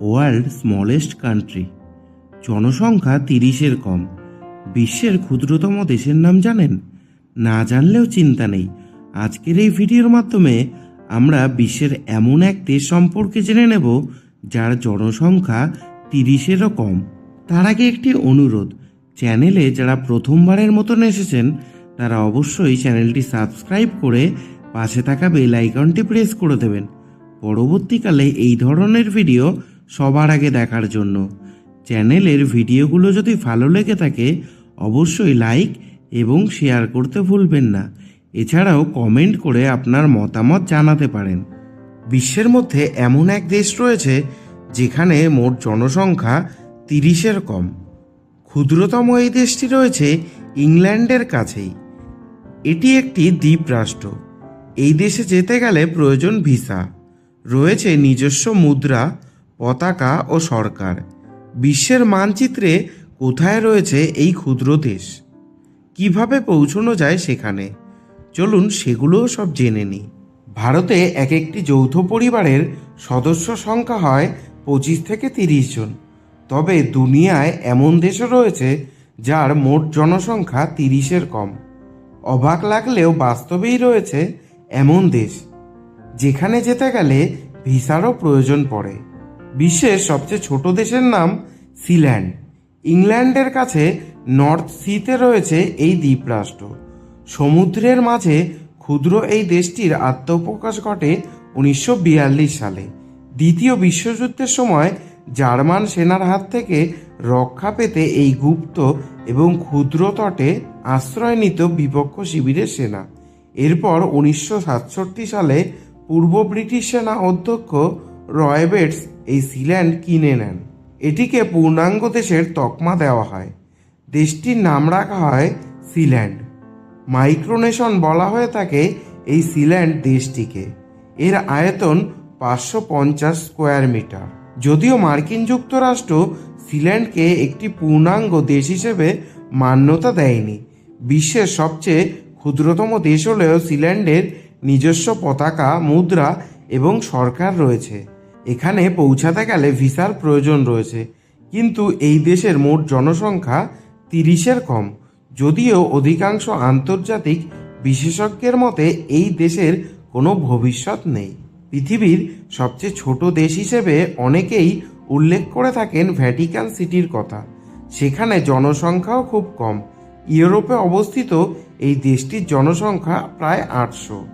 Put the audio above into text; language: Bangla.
World smallest country. জনসংখ্যা তিরিশের কম। বিশ্বের ক্ষুদ্রতম দেশের নাম জানেন? না জানলেও চিন্তা নেই। আজকের এই ভিডিওর মাধ্যমে আমরা বিশ্বের এমন এক দেশ সম্পর্কে জেনে নেব, যার জনসংখ্যা তিরিশেরও কম। তার আগে একটি অনুরোধ, চ্যানেলে যারা প্রথমবারের মতন এসেছেন, তারা অবশ্যই চ্যানেলটি সাবস্ক্রাইব করে পাশে থাকা বেল আইকনটি প্রেস করে দেবেন। পরবর্তীকালে এই ধরনের ভিডিও সবার আগে দেখার জন্য। চ্যানেলের ভিডিওগুলো যদি ভালো লেগে থাকে, অবশ্যই লাইক এবং শেয়ার করতে ভুলবেন না। এছাড়াও কমেন্ট করে আপনার মতামত জানাতে পারেন। বিশ্বের মধ্যে এমন এক দেশ রয়েছে, যেখানে মোট জনসংখ্যা তিরিশের কম। ক্ষুদ্রতম এই দেশটি রয়েছে ইংল্যান্ডের কাছেই। এটি একটি দ্বীপ রাষ্ট্র। এই দেশে যেতে গেলে প্রয়োজন ভিসা। রয়েছে নিজস্ব মুদ্রা পতাকা ও সরকার। বিশ্বের মানচিত্রে কোথায় রয়েছে এই ক্ষুদ্র দেশ? কীভাবে পৌঁছানো যায় সেখানে? চলুন সেগুলোও সব জেনে নিই। ভারতে এক একটি যৌথ পরিবারের সদস্য সংখ্যা হয় পঁচিশ থেকে তিরিশ জন। তবে দুনিয়ায় এমন দেশও রয়েছে যার মোট জনসংখ্যা তিরিশের কম। অবাক লাগলেও বাস্তবেই রয়েছে এমন দেশ, যেখানে যেতে গেলে ভিসারও প্রয়োজন পড়ে। বিশ্বের সবচেয়ে ছোট দেশের নাম সিল্যান্ড। ইংল্যান্ডের কাছে নর্থ সিতে রয়েছে এই দ্বীপরাষ্ট্র। সমুদ্রের মাঝে ক্ষুদ্র এই দেশটির আত্মপ্রকাশ ঘটে উনিশশো বিয়াল্লিশ সালে। দ্বিতীয় বিশ্বযুদ্ধের সময় জার্মান সেনার হাত থেকে রক্ষা পেতে এই গুপ্ত এবং ক্ষুদ্র তটে আশ্রয় নিত বিপক্ষ শিবিরের সেনা। এরপর উনিশশো সাতষট্টি সালে পূর্ব ব্রিটিশ সেনা অধ্যক্ষ রয়বেটস এই সিল্যান্ড কিনে নেন। এটিকে পূর্ণাঙ্গ দেশের তকমা দেওয়া হয়। দেশটির নাম রাখা হয় সিল্যান্ড। মাইক্রোনেশন বলা হয়ে থাকে এই সিল্যান্ড দেশটিকে। এর আয়তন পাঁচশো পঞ্চাশ স্কোয়ার মিটার। যদিও মার্কিন যুক্তরাষ্ট্র সিল্যান্ডকে একটি পূর্ণাঙ্গ দেশ হিসেবে মান্যতা দেয়নি। বিশ্বের সবচেয়ে ক্ষুদ্রতম দেশ হলেও সিল্যান্ডের নিজস্ব পতাকা, মুদ্রা এবং সরকার রয়েছে। এখানে পৌঁছাতে গেলে ভিসার প্রয়োজন রয়েছে। কিন্তু এই দেশের মোট জনসংখ্যা তিরিশের কম। যদিও অধিকাংশ আন্তর্জাতিক বিশেষজ্ঞের মতে এই দেশের কোনো ভবিষ্যৎ নেই। পৃথিবীর সবচেয়ে ছোট দেশ হিসেবে অনেকেই উল্লেখ করে থাকেন ভ্যাটিকান সিটির কথা। সেখানে জনসংখ্যাও খুব কম। ইউরোপে অবস্থিত এই দেশটির জনসংখ্যা প্রায় আটশো।